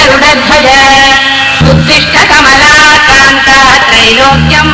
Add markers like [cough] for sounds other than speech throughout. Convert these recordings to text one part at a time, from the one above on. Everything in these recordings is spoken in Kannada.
गरुडध्वज उत्तिष्ठ कमलाकान्त त्रैलोक्यम्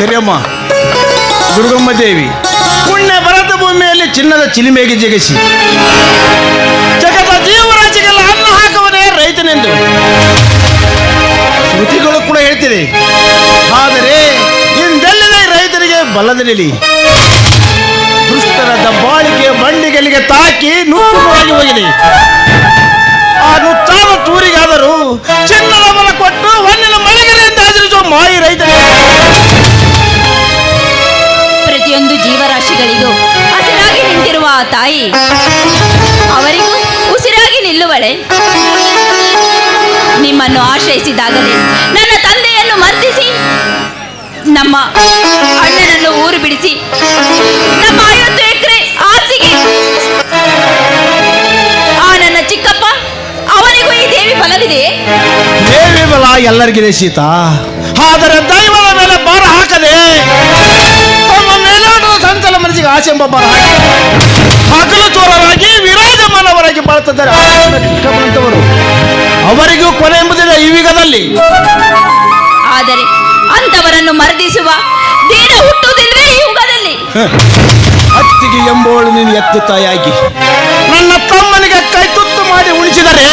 ಕರಿಯಮ್ಮ, ದುರ್ಗಮ್ಮ ದೇವಿ, ಪುಣ್ಯ ಭರತ ಭೂಮಿಯಲ್ಲಿ ಚಿನ್ನದ ಚಿಲಿಮೆಗೆ ಜಗಿಸಿ. ಜಗದ ಜೀವರಾಶಿಗೆಲ್ಲ ಅನ್ನ ಹಾಕುವನೇ ರೈತನೆಂದು. ಶ್ರುತಿಗಳು ಕೂಡ ಹೇಳ್ತಿದೆ ಆದರೆ, ಇಂದೆಲ್ಲದೆ ರೈತರಿಗೆ ಬಲದಲ್ಲಿ ದುಷ್ಟರ ದಬ್ಬಾಳಿಕೆ ಬಂಡಿಗಳಿಗೆ ತಾಕಿ ನೂರು ನುಚ್ಚುವಾಗಿ ಹೋಗಿದೆ. ಆ ನುಚ್ಚಾದ ತೂರಿಗಾದರೂ ಚಿನ್ನದ ಬಲ ಕೊಟ್ಟು ಹೊನ್ನಿನ ಮಳೆಗಳಿಂದ ಮಾಯಿ ರೈತ ಪ್ರತಿಯೊಂದು ಜೀವರಾಶಿಗಳಿಗೂ ಹಸಿರಾಗಿ ನಿಂತಿರುವ ಆ ತಾಯಿ. ಅವರಿಗೂ ಉಸಿರಾಗಿ ನಿಲ್ಲುವಳೆ. ನಿಮ್ಮನ್ನು ಆಶ್ರಯಿಸಿದಾಗಲೇ ನನ್ನ ತಂದೆಯನ್ನು ಮರ್ತಿಸಿ ನಮ್ಮ ಅಣ್ಣನನ್ನು ಊರು ಬಿಡಿಸಿ, ನಮ್ಮ ಐವತ್ತು ಎಕರೆ ಆಸ್ತಿಗೆ ಆ ನನ್ನ ಚಿಕ್ಕಪ್ಪ ಅವನಿಗೂ ಈ ದೇವಿ ಫಲವಿದೆ ದೇವಿ ಬಲ ಎಲ್ಲರಿಗಿದೆ ಸೀತಾ. ಆದರೆ ದೈವದ ಮೇಲೆ ಭಾರ ಹಾಕದೆ ಮನಸ್ಸಿಗೆ ಆಸೆ ಎಂಬ ಭಾರ ಹಾಕಿ ಹಗಲು ಚೋರರಾಗಿ ವಿರಾಜಮಾನವರಾಗಿ ಬಾಳುತ್ತಿದ್ದಾರೆ. ಅವರಿಗೂ ಕೊನೆ ಎಂಬುದಿಲ್ಲ ಈ ಯುಗದಲ್ಲಿ. ಆದರೆ ಅಂತವರನ್ನು ಮರದಿಸುವ ದಿನ ಹುಟ್ಟುವುದಿಲ್ಲವೇ ಈ ಯುಗದಲ್ಲಿ? ಅತ್ತಿಗೆ ಎಂಬೋಳು ನೀನು ಎತ್ತು ತಾಯಾಗಿ ನನ್ನ ತಮ್ಮನಿಗೆ ಕೈ ತುತ್ತು ಮಾಡಿ ಉಳಿಸಿದರೆ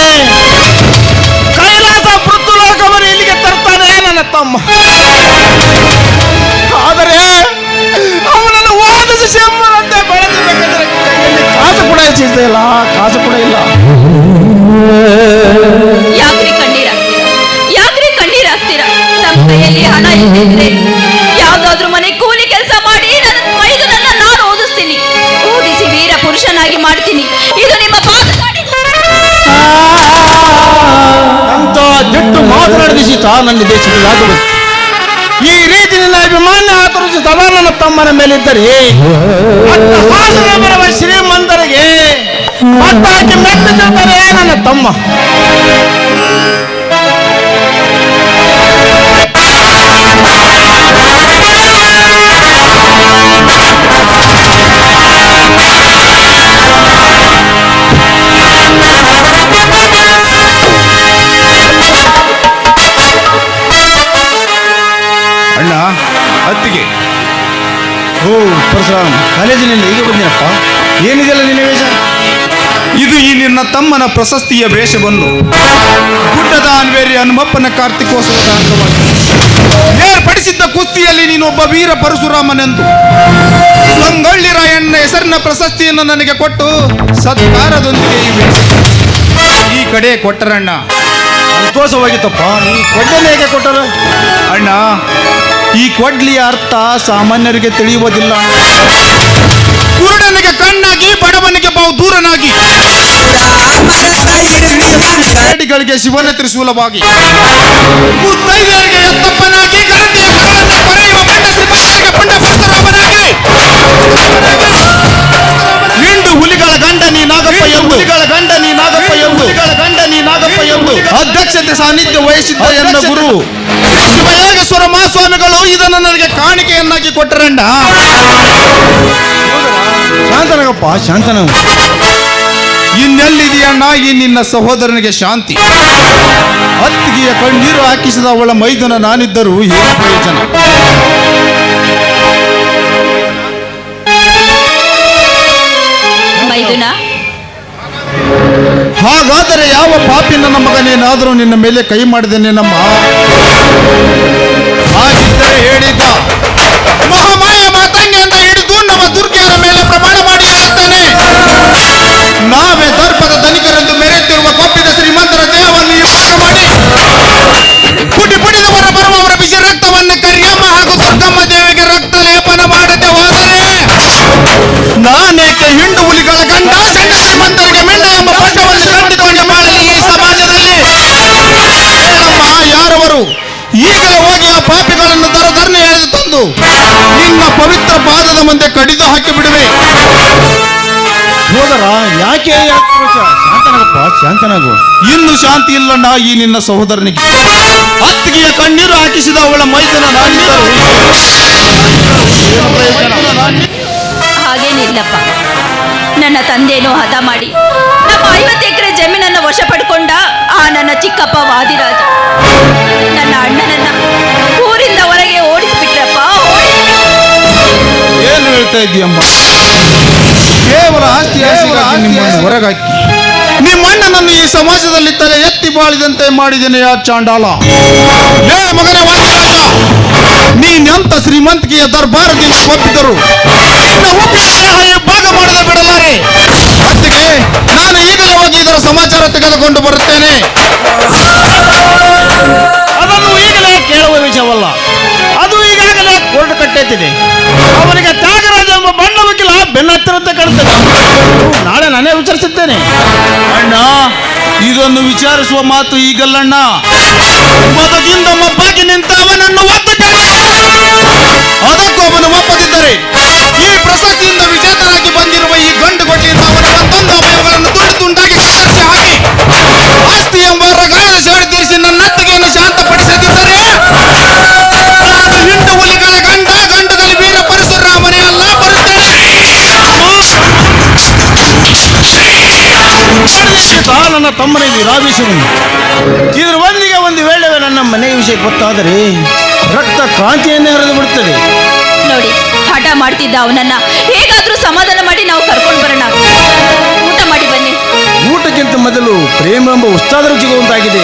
ನನ್ನ ದೇಶದ ಆಗಬಹುದು ಈ ರೀತಿ ನಿನ್ನ ಅಭಿಮಾನ ಆತರಿಸಿ ಸದಾ ನನ್ನ ತಮ್ಮನ ಮೇಲಿದ್ದರೆ ಶ್ರೀಮಂತರಿಗೆ ಮತ್ತಾಕೆ ಮೆಟ್ಟಿದ್ದಾರೆ ನನ್ನ ತಮ್ಮ. ಪರಶುರಾಮ್ ಕಾಲೇಜಿನಲ್ಲಿ ಈಗ ಬಂದಿನಪ್ಪ? ಏನಿದೆಲ್ಲ ನಿನ್ನ ವೇಷ? ಇದು ಈ ನಿನ್ನ ತಮ್ಮನ ಪ್ರಶಸ್ತಿಯ ವೇಷವನ್ನು ಗುಡ್ಡದ ಅನ್ವೇರಿ ಹನುಮಪ್ಪನ ಕಾರ್ತಿಕೋತ್ಸವದ ಅಂಗವಾಗಿ. ಏರ್ಪಡಿಸಿದ್ದ ಕುಸ್ತಿಯಲ್ಲಿ ನೀನೊಬ್ಬ ವೀರ ಪರಶುರಾಮನೆಂದು ಸಂಗೊಳ್ಳಿ ರಾಯಣ್ಣ ಹೆಸರಿನ ಪ್ರಶಸ್ತಿಯನ್ನು ನನಗೆ ಕೊಟ್ಟು ಸತ್ಕಾರದೊಂದಿಗೆ ಈ ವೇಷ. ಈ ಕಡೆ ಕೊಟ್ಟರಣ್ಣ. ಸಂತೋಷವಾಗಿತ್ತಪ್ಪ ನೀ ಕೊಂಡನೆ ಹೇಗೆ ಕೊಟ್ಟರು? ಅಣ್ಣ ಈ ಕೊಡ್ಲಿಯ ಅರ್ಥ ಸಾಮಾನ್ಯರಿಗೆ ತಿಳಿಯುವುದಿಲ್ಲ. ಕುರುಡನಿಗೆ ಕಣ್ಣಾಗಿ ಬಡವನಿಗೆ ಬಹು ದೂರನಾಗಿ. ಗಳಿಗೆ ಶಿವನ ತ್ರಿಶೂಲವಾಗಿ ಮುತ್ತೈದೆಯರಿಗೆ ಎತ್ತಪ್ಪನಾಗಿ ಗರತಿಯ ಕಾಲನ್ನ ಪಡೆಯುವ ಪಂಡ ಸಿಬ್ಬಂದಿಗೆ ಪಂಡ ಪರಶುರಾಮನಾಗಿ ಹಿಂಡು ಹುಲಿಗಳ ಗಂಡ ನೀ ನಾಗಪ್ಪ ಹುಲಿಗಳ ಗಂಡ ನೀ ನಾಗಪ್ಪ ಹುಲಿಗಳ ಅಧ್ಯಕ್ಷತೆ ಸಾನ್ನಿಧ್ಯ ವಹಿಸಿದ್ದ ಎನ್ನ ಗುರು ಶಿವಯೋಗೇಶ್ವರ ಮಹಾಸ್ವಾಮಿಗಳು ಇದನ್ನು ನನಗೆ ಕಾಣಿಕೆಯನ್ನಾಗಿ ಕೊಟ್ಟರಂಡ ಶಾಂತನಾಗಪ್ಪ ಶಾಂತನ ಇನ್ನೆಲ್ಲಿದೆಯಣ್ಣ ಈ ನಿನ್ನ ಸಹೋದರನಿಗೆ ಶಾಂತಿ ಅತ್ತಿಗೆಯ ಕಣ್ಣೀರು ಹಾಕಿಸಿದ ಅವಳ ಮೈದನ ನಾನಿದ್ದರೂ ಏನು ಪ್ರಯೋಜನ ಮೈದುನ ಹಾಗಾದರೆ ಯಾವ ಪಾಪಿ ನನ್ನ ಮಗನೇನಾದರೂ ನಿನ್ನ ಮೇಲೆ ಕೈ ಮಾಡಿದ್ದೇನೆ ನಮ್ಮ ಹಾಗಿದ್ದರೆ ಹೇಳಿದ ಮಹಾಮಾಯ ಮಾತಂಗಿಯಿಂದ ಹಿಡಿದು ನಮ್ಮ ದುರ್ಗಿಯರ ಮೇಲೆ ಪ್ರಮಾಣ ಮಾಡಿ ಹೇಳುತ್ತೇನೆ. ನಾವೇ ದರ್ಪದ ಧನಿಕರೆಂದು ಮೆರೆಯುತ್ತಿರುವ ಪಾದದ ಮುಂದೆ ಕಡಿದು ಹಾಕಿ ಬಿಡುವೆ ಹೋದರ ಯಾಕೆ ಆಕ್ರೋಶ? ಶಾಂತನಾಗಪ್ಪ ಶಾಂತನಾಗು. ಇನ್ನು ಶಾಂತಿ ಇಲ್ಲಣ್ಣ ಈ ನಿನ್ನ ಸಹೋದರನಿಗೆ. ಅತ್ತಿಗೆಯ ಕಣ್ಣೀರು ಹಾಕಿಸಿದ ಅವಳ ಮೈದನ ನಾನಿದ್ದರು ಹಾಗೇನಿಲ್ಲಪ್ಪ. ನನ್ನ ತಂದೆನೂ ಹದ ಮಾಡಿ. ನಮ್ಮ ಐವತ್ತು ಎಕರೆ ಜಮೀನನ್ನು ವಶ ಪಡ್ಕೊಂಡ ಆ ನನ್ನ ಚಿಕ್ಕಪ್ಪ ವಾದಿರಾಜ. ನನ್ನ ಅಣ್ಣನನ್ನ ಏನು ಇದೆಯಮ್ಮ ಕೇವಲ ಆಸ್ತಿ ಆಸೆಗಾಗಿ ನಿಮ್ಮನ್ನು ಹೊರಗಾಕಿ. ನಿಮ್ಮ ಅಣ್ಣನನ್ನು ಈ ಸಮಾಜದಲ್ಲಿ ತಲೆ ಎತ್ತಿ ಬಾಳಿದಂತೆ ಮಾಡಿದ್ದೇನೆ ಯಾ ಚಾಂಡಾಲ? ಏ ಮಗನೇ ನೀನೆಂತ ಶ್ರೀಮಂತಿಕೆಯ ದರ್ಬಾರದಿಂದ ಒಪ್ಪಿದರು ಭಾಗ ಮಾಡದೆ ಬಿಡಲಾರೆ. ತೆಗೆದುಕೊಂಡು ಬರುತ್ತೇನೆ. ಅದನ್ನು ಈಗಲೇ ಕೇಳುವ ವಿಷಯವಲ್ಲ. ಅದು ಈಗಾಗಲೇ ಕೋರ್ಟ್ ಕಟ್ಟೆತ್ತಿದೆ. ಅವನಿಗೆ ತ್ಯಾಗರಾಜ ಬೇಕಿಲ್ಲ ಬೆನ್ನ ನಾಳೆ ನಾನೇ ವಿಚಾರಿಸುತ್ತೇನೆ ಅಣ್ಣ ಇದೊಂದು ವಿಚಾರಿಸುವ ಮಾತು ಈಗಲ್ಲಣ್ಣ ಮದದಿಂದ ನನ್ನ ತಮ್ಮನಿಗೆ ಈ ವಿರಾವೇಶವನ್ನು ಇದ್ರ ಒಂದಿಗೆ ಒಂದು ವೇಳೆ ನನ್ನ ಮನೆಯ ವಿಷಯ ಗೊತ್ತಾದರೆ ರಕ್ತ ಕ್ರಾಂತಿಯನ್ನೇ ಹರಿದು ಬಿಡುತ್ತದೆ. ನೋಡಿ ಹಠ ಮಾಡ್ತಿದ್ದ ಅವನನ್ನ ಹೇಗಾದ್ರೂ ಸಮಾಧಾನ ಮಾಡಿ ನಾವು ಕರ್ಕೊಂಡು ಬರೋಣ. ಊಟ ಮಾಡಿ ಬನ್ನಿ. ಊಟಕ್ಕಿಂತ ಮೊದಲು ಪ್ರೇಮ ಎಂಬ ಉಸ್ತಾದರು ಸಿಗುವಂತಾಗಿದೆ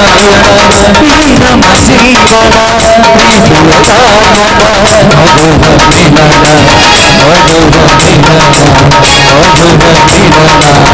Mira masita, mira mama, aduba mira, aduba mira, aduba mira.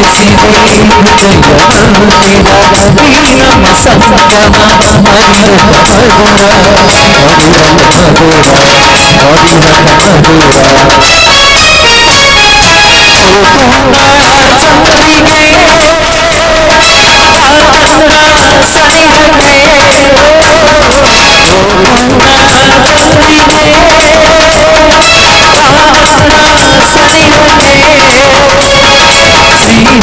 Oh,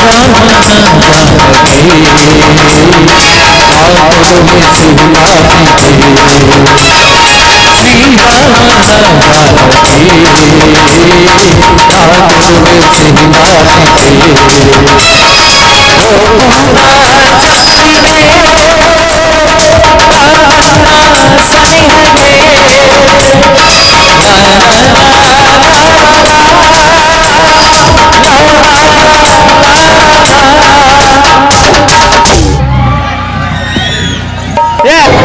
आओ मिथिला सीधा भारती आओ मिथिला ओ पूरा सरहदे Yeah.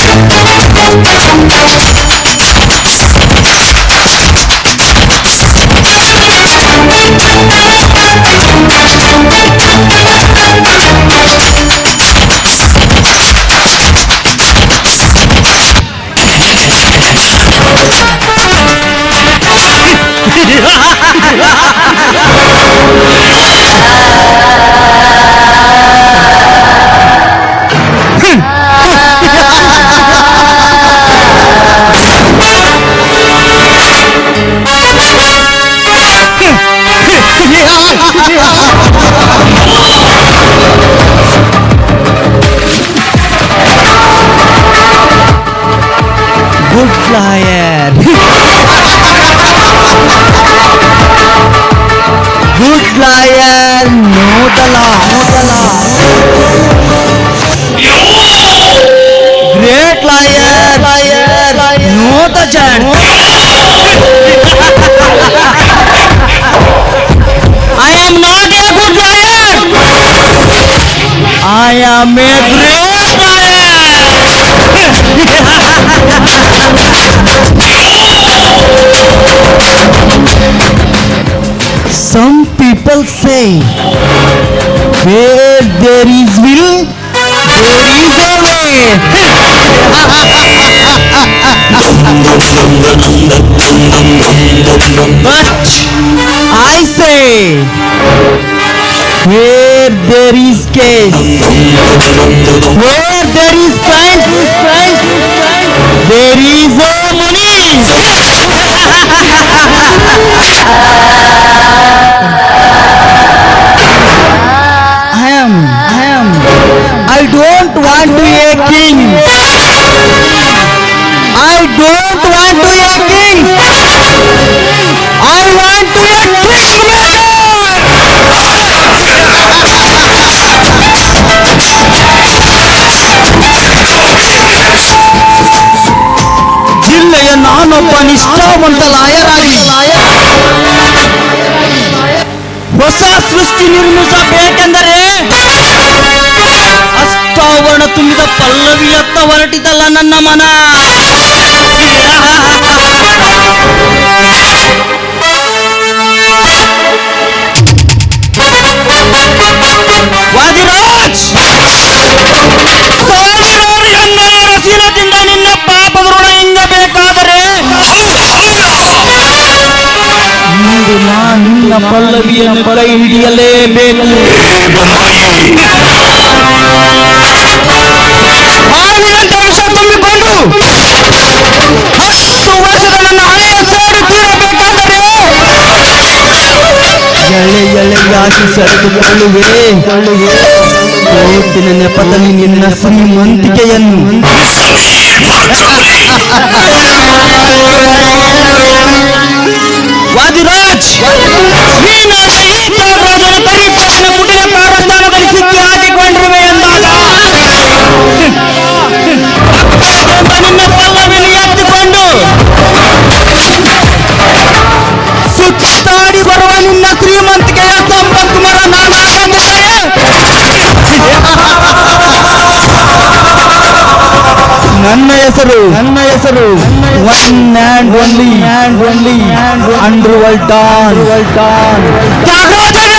Madhura good lion, Nutella, Nutella. Great lion, lion, Nutella. I am not a good. I am a great people say, where there is will, there is a way. [laughs] but I say, where there is case, where there is crime, there is a money. [laughs] want to be a king. I don't want to be a king. I want to be a kingmaker. ಜಿಲ್ಲೆಯ ನಾನೊಬ್ಬ ನಿಷ್ಠಾವಂತ ಲಾಯರಾಗಿ ಹೊಸ ಸೃಷ್ಟಿ ನಿರ್ಮಿಸಬೇಕೆಂದರೆ ಪಾವನ ತುಂಬಿದ ಪಲ್ಲವಿಯತ್ತ ಹೊರಟಿತಲ್ಲ ನನ್ನ ಮನ. ವಾದಿರಾಜ್! ರಸಿನದಿಂದ ನಿನ್ನ ಪಾಪದೃಢ ಹಿಂಗಬೇಕಾದರೆ ನಿನ್ನ ಪಲ್ಲವಿಯನ್ನು ಕೈ ಎಳೆಯಾಗಿ ಸರಿದುಕೊಳ್ಳುವೆ ಕೋಟಿನ ನೆಪದಲ್ಲಿ ನಿನ್ನ ಶ್ರೀಮಂತಿಕೆಯನ್ನು. ವಾದಿರಾಜ್ ಎಂದಾಗ ಸುತ್ತಾಡಿ ಬರುವ ನಿನ್ನ ಶ್ರೀಮಂತಿಕೆಯ ಹೆಸರು ನನ್ನ ಹೆಸರು one and only and only underworld don ತ್ಯಾಗರಾಜನೇ